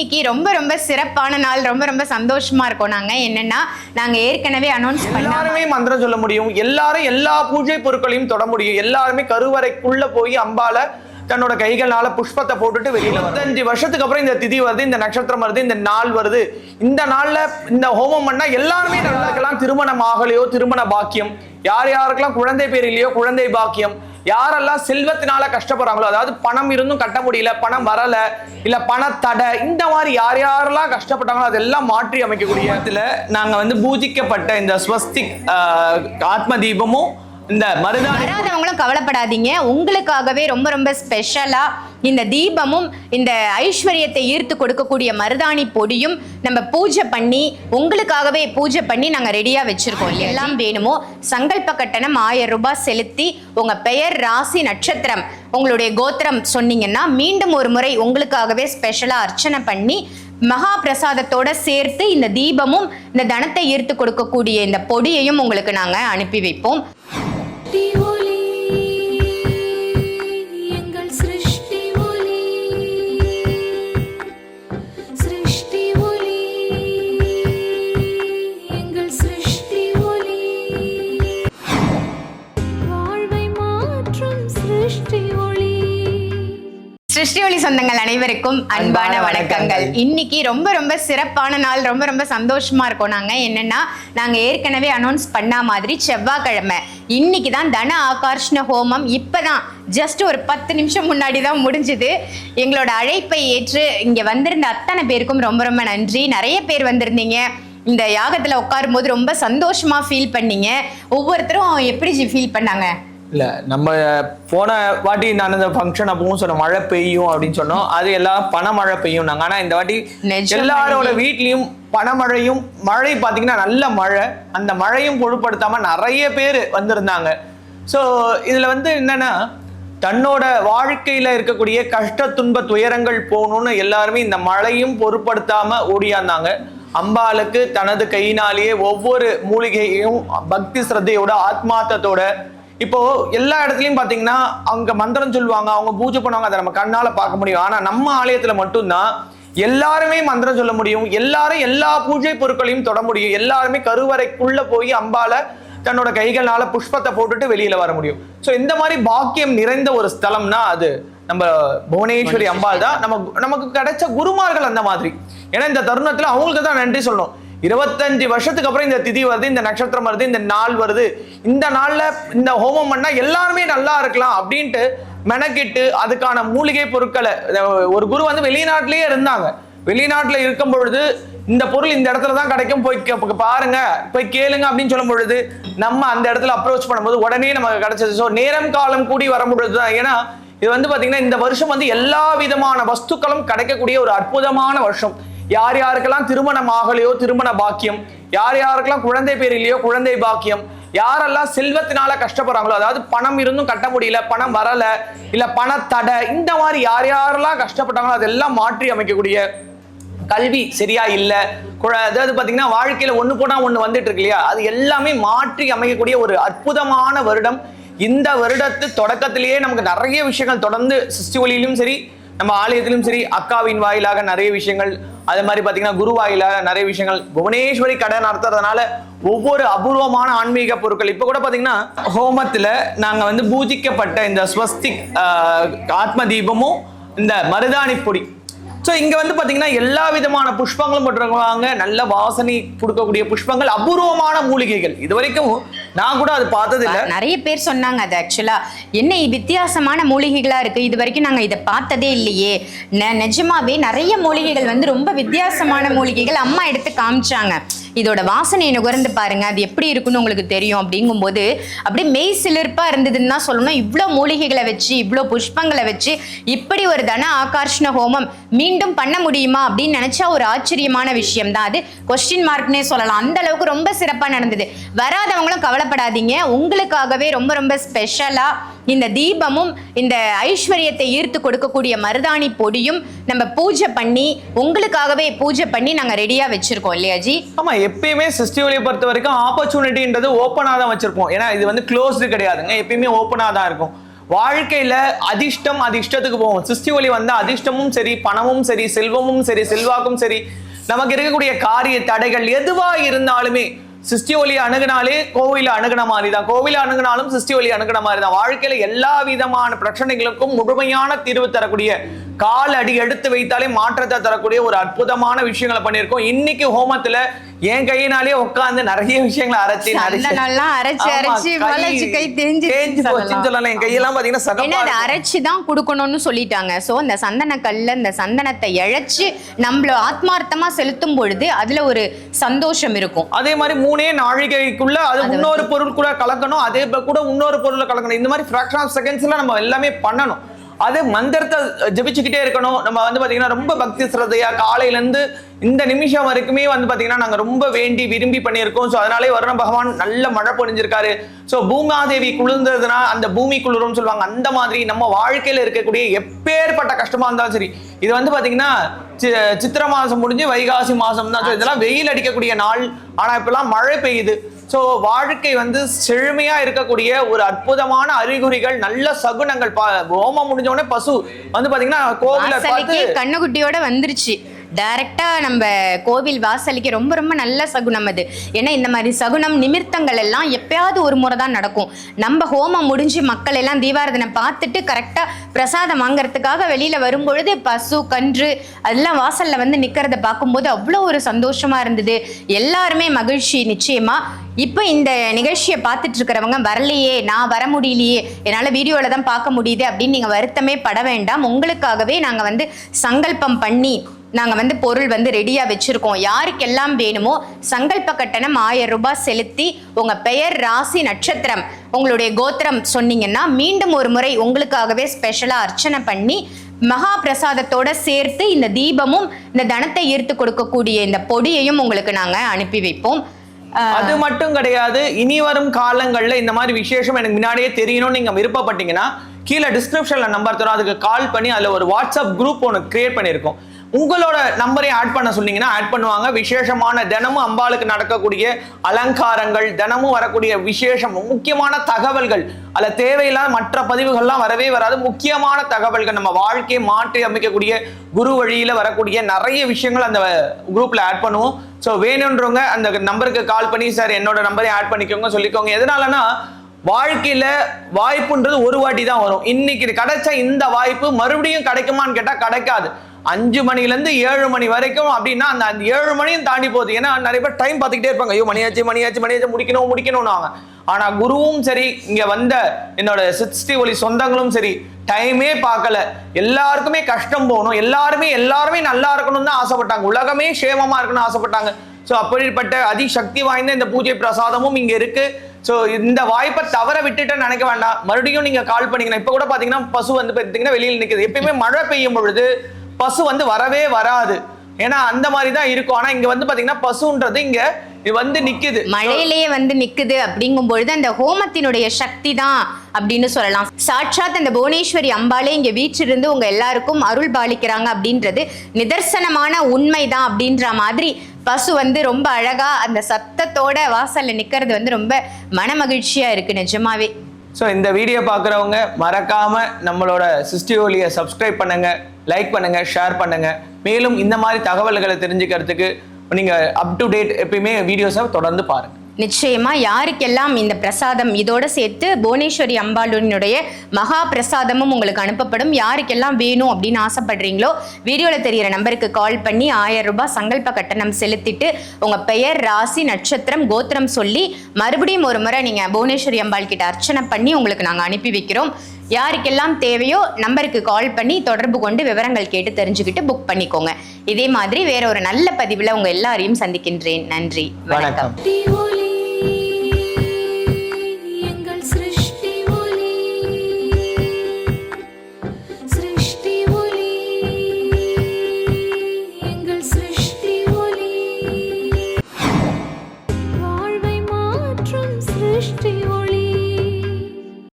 இன்னைக்கு ரொம்ப ரொம்ப சிறப்பான நாள் ரொம்ப ரொம்ப சந்தோஷமா இருக்கோம் நாங்க. என்னன்னா நாங்க ஏற்கனவே அனௌன்ஸ் எல்லாருமே மந்திரம் சொல்ல முடியும். எல்லாரும் எல்லா பூஜை பொருட்களையும் தொட முடியும். எல்லாருமே கருவறைக்குள்ள போய் அம்பால தன்னோட கைகளால புஷ்பத்தை போட்டுட்டு வெளியில இருபத்தஞ்சு வருஷத்துக்கு அப்புறம் இந்த திதி வருது இந்த நட்சத்திரம் வருது இந்த நாள் வருது. இந்த நாள்ல இந்த ஹோமம் பண்ணா எல்லாருமே நல்லா இருக்கலாம் திருமணம் ஆகலையோ திருமண பாக்கியம். யார் யாருக்கெல்லாம் குழந்தை பேர் இல்லையோ குழந்தை பாக்கியம். யாரெல்லாம் செல்வத்தினால கஷ்டப்படுறாங்களோ அதாவது பணம் இருந்தும் கட்ட முடியல பணம் வரல இல்ல பணத்தடை இந்த மாதிரி யார் யாரெல்லாம் கஷ்டப்பட்டாங்களோ அதெல்லாம் மாற்றி அமைக்கக்கூடிய இடத்துல நாங்க வந்து பூஜிக்கப்பட்ட இந்த ஸ்வஸ்திக் ஆத்ம தீபமும் இந்த மருதாணி வராதவங்களும் கவலைப்படாதீங்க. உங்களுக்காகவே ரொம்ப ரொம்ப ஸ்பெஷலா இந்த தீபமும் இந்த ஐஸ்வர்யத்தை ஈர்த்து கொடுக்கக்கூடிய மருதாணி பொடியும் நம்ம பூஜை பண்ணி உங்களுக்காகவே பூஜை பண்ணி நாங்க ரெடியா வச்சிருக்கோம். எல்லாம் வேணுமோ சங்கல்ப கட்டணம் ஆயிரம் ரூபாய் செலுத்தி உங்க பெயர் ராசி நட்சத்திரம் உங்களுடைய கோத்திரம் சொன்னீங்கன்னா மீண்டும் ஒரு முறை உங்களுக்காகவே ஸ்பெஷலா அர்ச்சனை பண்ணி மகா பிரசாதத்தோட சேர்த்து இந்த தீபமும் இந்த தனத்தை ஈர்த்து கொடுக்கக்கூடிய இந்த பொடியையும் உங்களுக்கு நாங்க அனுப்பி வைப்போம். சிருஷ்டி சொந்தங்கள் அனைவருக்கும் அன்பான வணக்கங்கள். இன்னைக்கு ரொம்ப ரொம்ப சிறப்பான நாள் ரொம்ப ரொம்ப சந்தோஷமா இருக்கோம் நாங்க. என்னன்னா நாங்க ஏற்கனவே அனௌன்ஸ் பண்ண மாதிரி செவ்வாய்க்கிழமை. இன்னைக்கு தான் தன ஆகர்ஷண ஹோமம் இப்பதான். ஜஸ்ட் ஒரு பத்து நிமிஷம் முன்னாடி தான் முடிஞ்சுது. எங்களோட அழைப்பை ஏற்று இங்க வந்திருந்த அத்தனை பேருக்கும் ரொம்ப ரொம்ப நன்றி. நிறைய பேர் வந்திருந்தீங்க. இந்த யாகத்துல உட்காரும் போது ரொம்ப சந்தோஷமா ஃபீல் பண்ணீங்க. ஒவ்வொருத்தரும் எப்படி ஃபீல் பண்ணாங்க? இல்ல நம்ம போன வாட்டி நான் அந்த ஃபங்க்ஷன் அப்பவும் சொன்ன மழை பெய்யும் அப்படின்னு சொன்னோம். அது எல்லாம் பனமழை பெய்யும் நாங்க. ஆனா இந்த வாட்டி எல்லாரோட. வீட்லயும் பனமழையும் மழை பாத்தீங்கன்னா நல்ல மழை. அந்த மழையும் பொருட்படுத்தாம நிறைய பேர் வந்திருந்தாங்க. ஸோ இதுல வந்து என்னன்னா தன்னோட வாழ்க்கையில இருக்கக்கூடிய கஷ்ட துன்ப துயரங்கள் போகணும்னு எல்லாருமே இந்த மழையும் பொருட்படுத்தாம ஓடியாந்தாங்க. அம்பாளுக்கு தனது கையினாலேயே ஒவ்வொரு மூலிகையையும் பக்தி சிரத்தையோட ஆத்மார்த்தத்தோட இப்போ எல்லா இடத்துலையும் பாத்தீங்கன்னா அவங்க மந்திரம் சொல்லுவாங்க அவங்க பூஜை பண்ணுவாங்க அதை நம்ம கண்ணால பார்க்க முடியும். ஆனா நம்ம ஆலயத்துல மட்டும்தான் எல்லாருமே மந்திரம் சொல்ல முடியும். எல்லாரும் எல்லா பூஜை பொருட்களையும் தொட முடியும். எல்லாருமே கருவறைக்குள்ள போய் அம்பால தன்னோட கைகள்னால புஷ்பத்தை போட்டுட்டு வெளியில வர முடியும். சோ இந்த மாதிரி பாக்கியம் நிறைந்த ஒரு ஸ்தலம்னா அது நம்ம புவனேஸ்வரி அம்பாள் தான். நம்ம நமக்கு கிடைச்ச குருமார்கள் அந்த மாதிரி. ஏன்னா இந்த தருணத்துல அவங்களுக்கு தான் நன்றி சொல்லணும். இருபத்தஞ்சு வருஷத்துக்கு அப்புறம் இந்த திதி வருது இந்த நட்சத்திரம் வருது இந்த நாள் வருது. இந்த நாளில் இந்த ஹோமம் பண்ணால் எல்லாருமே நல்லா இருக்கலாம் அப்படின்ட்டு மெனக்கிட்டு அதுக்கான மூலிகை பொருட்களை ஒரு குரு வந்து வெளிநாட்டிலேயே இருந்தாங்க. வெளிநாட்டில் இருக்கும் பொழுது இந்த பொருள் இந்த இடத்துல தான் கிடைக்கும் போய் பாருங்க போய் கேளுங்க அப்படின்னு சொல்லும் பொழுது நம்ம அந்த இடத்துல அப்ரோச் பண்ணும்போது உடனே நமக்கு கிடைச்சது. ஸோ நேரம் காலம் கூடி வர பொழுது தான் ஏன்னா இது வந்து பார்த்தீங்கன்னா இந்த வருஷம் வந்து எல்லா விதமான வஸ்துக்களும் கிடைக்கக்கூடிய ஒரு அற்புதமான வருஷம். யார் யாருக்கெல்லாம் திருமணம் ஆகலையோ திருமண பாக்கியம்? யார் யாருக்கெல்லாம் குழந்தை பேர் இல்லையோ குழந்தை பாக்கியம்? யாரெல்லாம் செல்வத்தினால கஷ்டப்படுறாங்களோ அதாவது பணம் இருந்தும் கட்ட முடியல பணம் வரல இல்ல பணத்தடை இந்த மாதிரி யார் யாரெல்லாம் கஷ்டப்பட்டாங்களோ அதெல்லாம் மாற்றி அமைக்கக்கூடிய கல்வி சரியா இல்ல. அதாவது பாத்தீங்கன்னா வாழ்க்கையில ஒண்ணு போனா ஒண்ணு வந்துட்டு இருக்கு இல்லையா? அது எல்லாமே மாற்றி அமைக்கக்கூடிய ஒரு அற்புதமான வருடம். இந்த வருடத்து தொடக்கத்திலேயே நமக்கு நிறைய விஷயங்கள் தொடர்ந்து சிஸ்டி ஒளியிலும் சரி நம்ம ஆலயத்திலும் சரி அக்காவின் வாயிலாக நிறைய விஷயங்கள் அது மாதிரி பாத்தீங்கன்னா குரு வாயிலாக நிறைய விஷயங்கள் புவனேஸ்வரி கடை நடத்துறதுனால ஒவ்வொரு அபூர்வமான ஆன்மீக பொருட்கள். இப்ப கூட பாத்தீங்கன்னா ஹோமத்துல நாங்க வந்து பூஜிக்கப்பட்ட இந்த ஸ்வஸ்திக் ஆத்ம தீபமும் இந்த மருதாணி பொடி. ஸோ இங்க வந்து பாத்தீங்கன்னா எல்லா விதமான புஷ்பங்களும் போட்டிருக்காங்க. நல்ல வாசனை கொடுக்கக்கூடிய புஷ்பங்கள் அபூர்வமான மூலிகைகள். இது வரைக்கும் நான் கூட அது பார்த்தது இல்ல நிறைய பேர் சொன்னாங்க அது ஆக்சுவலா என்ன வித்தியாசமான மூலிகைகளா இருக்கு? இது வரைக்கும் நாங்க இதை பார்த்ததே இல்லையே. நிஜமாவே நிறைய மூலிகைகள் வந்து ரொம்ப வித்தியாசமான மூலிகைகள் அம்மா எடுத்து காமிச்சாங்க. இதோட வாசனையை நுகர்ந்து பாருங்க. அது எப்படி இருக்குன்னு உங்களுக்கு தெரியும் அப்படிங்கும்போது அப்படியே மெய் சிலிர்ப்பா இருந்ததுன்னு தான் சொல்லணும். இவ்வளோ மூலிகைகளை வச்சு இவ்வளோ புஷ்பங்களை வச்சு இப்படி ஒரு தன ஆகர்ஷண ஹோமம் மீண்டும் பண்ண முடியுமா அப்படின்னு நினைச்சா ஒரு ஆச்சரியமான விஷயம் தான் அது கொஸ்டின் மார்க்னே சொல்லலாம். அந்த அளவுக்கு ரொம்ப சிறப்பாக நடந்தது. வராதவங்களும் கவலைப்படாதீங்க. உங்களுக்காகவே ரொம்ப ரொம்ப ஸ்பெஷலாக இந்த தீபமும் இந்த ஐஸ்வர்யத்தை ஈர்த்து கொடுக்கக்கூடிய மருதாணி பொடியும் நம்ம பூஜை பண்ணி உங்களுக்காகவே பூஜை பண்ணி நாங்கள் ரெடியாக வச்சிருக்கோம் இல்லையா ஜி? ஆமாம் எப்பயுமே சிஸ்டிவலியை பொறுத்த வரைக்கும் ஆப்பர்ச்சுனிட்டின்றது ஓப்பனாக தான் வச்சிருப்போம். ஏன்னா இது வந்து க்ளோஸ்டு கிடையாதுங்க. எப்பயுமே ஓப்பனாக தான் இருக்கும். வாழ்க்கையில அதிர்ஷ்டம் அதிர்ஷ்டத்துக்கு போகும். சிஷ்டி ஒளி வந்தா அதிர்ஷ்டமும் சரி பணமும் சரி செல்வமும் சரி செல்வாக்கும் சரி நமக்கு இருக்கக்கூடிய காரிய தடைகள் எதுவா இருந்தாலுமே சிஷ்டி ஒளி அணுகுனாலே கோவில அணுகுன மாதிரி தான் கோவில அணுகுனாலும் சிஷ்டி ஒளி அணுகுன மாதிரி தான் வாழ்க்கையில எல்லா விதமான பிரச்சனைகளுக்கும் முழுமையான தீர்வு தரக்கூடிய கால் அடி எடுத்து வைத்தாலே மாற்றத்தை தரக்கூடிய ஒரு அற்புதமான விஷயங்களை பண்ணியிருக்கோம். இன்னைக்கு ஹோமத்துல என் கையினாலே உட்கார்ந்து நிறைய விஷயங்களை அரைச்சி சந்தனம்லாம் அரைச்சு, அரைச்சு, கை வளைச்சு, கை தேஞ்சிருச்சுன்னு தேஞ்சு போச்சுன்னு சொல்லலாம். என் கையெல்லாம் பாத்தீங்கன்னா சகப்பா அதை. அரைச்சு தான் கொடுக்கணும்னு சொல்லிட்டாங்க. சோ இந்த சந்தன கல்ல இந்த சந்தனத்தை இழைச்சு நம்மள ஆத்மார்த்தமா செலுத்தும் பொழுது அதுல ஒரு சந்தோஷம் இருக்கும். அதே மாதிரி மூணே நாழிகைக்குள்ள அது இன்னொரு பொருள் கூட கலக்கணும் அதே கூட இன்னொரு பொருளை கலக்கணும். இந்த மாதிரி ஃபிராக்ஷன் ஆஃப் செகண்ட்ஸ்ல நம்ம எல்லாமே பண்ணணும். அது மந்திரத்தை ஜெபிச்சுக்கிட்டே இருக்கணும். நம்ம வந்து பார்த்தீங்கன்னா ரொம்ப பக்தி சிரத்தையா காலையிலேருந்து இந்த நிமிஷம் வரைக்குமே வந்து பார்த்தீங்கன்னா நாங்கள் ரொம்ப வேண்டி விரும்பி பண்ணியிருக்கோம். ஸோ அதனாலே வருண பகவான் நல்ல மழை பொழிஞ்சிருக்காரு. ஸோ பூமாதேவி குளிர்ந்ததுன்னா அந்த பூமி குளிரும் சொல்லுவாங்க. அந்த மாதிரி நம்ம வாழ்க்கையில் இருக்கக்கூடிய எப்பேற்பட்ட கஷ்டமாக இருந்தாலும் சரி இது வந்து பார்த்தீங்கன்னா சி- சித்திரை முடிஞ்சு வைகாசி மாதம் தான். இதெல்லாம் வெயில் அடிக்கக்கூடிய நாள். ஆனால் இப்போல்லாம் மழை பெய்யுது. ஸோ வாழ்க்கை வந்து செழுமையா இருக்கக்கூடிய ஒரு அற்புதமான அறிகுறிகள் நல்ல சகுனங்கள். பா- ஹோமம் முடிஞ்ச உடனே பசு வந்து பாத்தீங்கன்னா கோவில பார்த்து கண்ணுக்குட்டியோட வந்துருச்சு. டைரக்டா நம்ம கோவில் வாசலுக்கு ரொம்ப ரொம்ப நல்ல சகுனம் அது. ஏன்னா இந்த மாதிரி சகுனம் நிமித்தங்கள் எல்லாம் எப்பயாவது ஒரு முறை தான் நடக்கும். நம்ம ஹோமம் முடிஞ்சு மக்கள் எல்லாம் தீபாரதனை பார்த்துட்டு கரெக்டாக பிரசாதம் வாங்குறதுக்காக வெளியில் வரும்பொழுது பசு கன்று அதெல்லாம் வாசலில் வந்து நிற்கிறத பார்க்கும்போது அவ்வளோ ஒரு சந்தோஷமாக இருந்தது. எல்லாருமே மகிழ்ச்சி நிச்சயமாக இப்போ இந்த நிகழ்ச்சியை பார்த்துட்டு இருக்கிறவங்க வரலையே நான் வர முடியலையே என்னால் வீடியோவில் தான் பார்க்க முடியுது அப்படின்னு நீங்கள் வருத்தமே பட வேண்டாம். உங்களுக்காகவே நாங்கள் வந்து சங்கல்பம் பண்ணி நாங்கள் வந்து பொருள் வந்து ரெடியாக வச்சுருக்கோம். யாருக்கெல்லாம் வேணுமோ சங்கல்ப கட்டணம் ஆயிரம் ரூபாய் செலுத்தி உங்கள் பெயர் ராசி நட்சத்திரம் உங்களுடைய கோத்திரம் சொன்னீங்கன்னா மீண்டும் ஒரு முறை உங்களுக்காகவே ஸ்பெஷலாக அர்ச்சனை பண்ணி மகா பிரசாதத்தோட சேர்த்து இந்த தீபமும் இந்த தனத்தை ஈர்த்து கொடுக்கக்கூடிய இந்த பொடியையும் உங்களுக்கு நாங்கள் அனுப்பி வைப்போம். அது மட்டும் கிடையாது. இனி வரும் காலங்களில் இந்த மாதிரி விசேஷம் எனக்கு முன்னாடியே தெரியணும்னு நீங்க விருப்பப்பட்டீங்கன்னா கீழே டிஸ்கிரிப்ஷனில் நம்பர் தரும் அதுக்கு கால் பண்ணி அதில் ஒரு வாட்ஸ்அப் குரூப் ஒன்று கிரியேட் பண்ணியிருக்கோம். உங்களோட நம்பரையும் ஆட் பண்ண சொன்னீங்கன்னா ஆட் பண்ணுவாங்க. விசேஷமான தினமும் அம்பாளுக்கு நடக்கக்கூடிய அலங்காரங்கள் தினமும் வரக்கூடிய விசேஷம் முக்கியமான தகவல்கள். அல்ல தேவையில்லாத மற்ற பதிவுகள்லாம் வரவே வராது. முக்கியமான தகவல்கள் நம்ம வாழ்க்கையை மாற்றி அமைக்கக்கூடிய குரு வழியில வரக்கூடிய நிறைய விஷயங்கள் அந்த குரூப்ல ஆட் பண்ணுவோம். ஸோ வேணுன்றவங்க அந்த நம்பருக்கு கால் பண்ணி சார் என்னோட நம்பரையும் ஆட் பண்ணிக்கோங்க சொல்லிக்கோங்க. எதனாலனா வாழ்க்கையில வாய்ப்புன்றது ஒரு வாட்டி தான் வரும். இன்னைக்கு கிடைச்ச இந்த வாய்ப்பு மறுபடியும் கிடைக்குமான்னு கேட்டா கிடைக்காது. அஞ்சு மணிலேருந்து ஏழு மணி வரைக்கும் அப்படின்னா அந்த அந்த ஏழு மணியும் தாண்டி போகுது. ஏன்னா நிறைய பேர் டைம் பார்த்துக்கிட்டே இருப்பாங்க. ஐயோ மணியாச்சு மணியாச்சு மணியாச்சு முடிக்கணும் முடிக்கணும்னு ஆனால் குருவும் சரி இங்கே வந்த என்னோட சிக்ஸ்டி ஒலி சொந்தங்களும் சரி டைமே பார்க்கல. எல்லாருக்குமே கஷ்டம் போகணும். எல்லாருமே எல்லாருமே நல்லா இருக்கணும்னு தான் ஆசைப்பட்டாங்க. உலகமே சேமமாக இருக்கணும்னு ஆசைப்பட்டாங்க. ஸோ அப்படிப்பட்ட அதிசக்தி வாய்ந்த இந்த பூஜை பிரசாதமும் இங்கே இருக்குது ஸோ இந்த வாய்ப்பை தவற விட்டுட்டு நினைக்க வேண்டாம். மறுபடியும் நீங்கள் கால் பண்ணீங்கன்னா இப்போ கூட பார்த்தீங்கன்னா பசு வந்து பார்த்தீங்கன்னா வெளியில் நிற்குது எப்பயுமே மழை பெய்யும் பொழுது பசு வந்து வரவே வராது. ஏன்னா அந்த மாதிரி தான் இருக்கும். ஆனா இங்க வந்து பாத்தீங்கன்னா பசுன்றது இங்க வந்து நிக்குது. மழையிலேயே வந்து நிக்குது அப்படிங்கும் பொழுது அந்த ஹோமத்தினுடைய சக்தி தான் அப்படின்னு சொல்லலாம். சாட்சாத் அந்த புவனேஸ்வரி அம்பாளே இங்க வீச்சிருந்து உங்க எல்லாருக்கும் அருள் பாலிக்கிறாங்க அப்படின்றது நிதர்சனமான உண்மைதான் அப்படின்ற மாதிரி பசு வந்து ரொம்ப அழகா அந்த சத்தத்தோட வாசல்ல நிக்கிறது வந்து ரொம்ப மன மகிழ்ச்சியா இருக்கு நிஜமாவே. ஸோ இந்த வீடியோ பார்க்குறவங்க மறக்காமல் நம்மளோட சிஸ்டி ஒலியை சப்ஸ்கிரைப் பண்ணுங்க லைக் பண்ணுங்கள் ஷேர் பண்ணுங்கள் மேலும் இந்த மாதிரி தகவல்களை தெரிஞ்சுக்கிறதுக்கு நீங்கள் அப் டு டேட் எப்பயுமே வீடியோஸை தொடர்ந்து பாருங்க. நிச்சயமா யாருக்கெல்லாம் இந்த பிரசாதம் இதோட சேர்த்து புவனேஸ்வரி அம்பாளுடைய மகா பிரசாதமும் உங்களுக்கு அனுப்பப்படும் யாருக்கெல்லாம் வேணும் அப்படின்னு ஆசைப்படுறீங்களோ வீடியோல தெரியிற நம்பருக்கு கால் பண்ணி ஆயிரம் ரூபாய் சங்கல்ப கட்டணம் செலுத்திட்டு உங்க பெயர் ராசி நட்சத்திரம் கோத்திரம் சொல்லி மறுபடியும் ஒரு முறை நீங்க புவனேஸ்வரி அம்பாள் கிட்ட அர்ச்சனை பண்ணி உங்களுக்கு நாங்க அனுப்பி வைக்கிறோம். யாருக்கெல்லாம் தேவையோ நம்பருக்கு கால் பண்ணி தொடர்பு கொண்டு விவரங்கள் கேட்டு தெரிஞ்சுக்கிட்டு புக் பண்ணிக்கோங்க. இதே மாதிரி வேற ஒரு நல்ல பதிவில் உங்க எல்லாரையும் சந்திக்கின்றேன். நன்றி. வணக்கம்.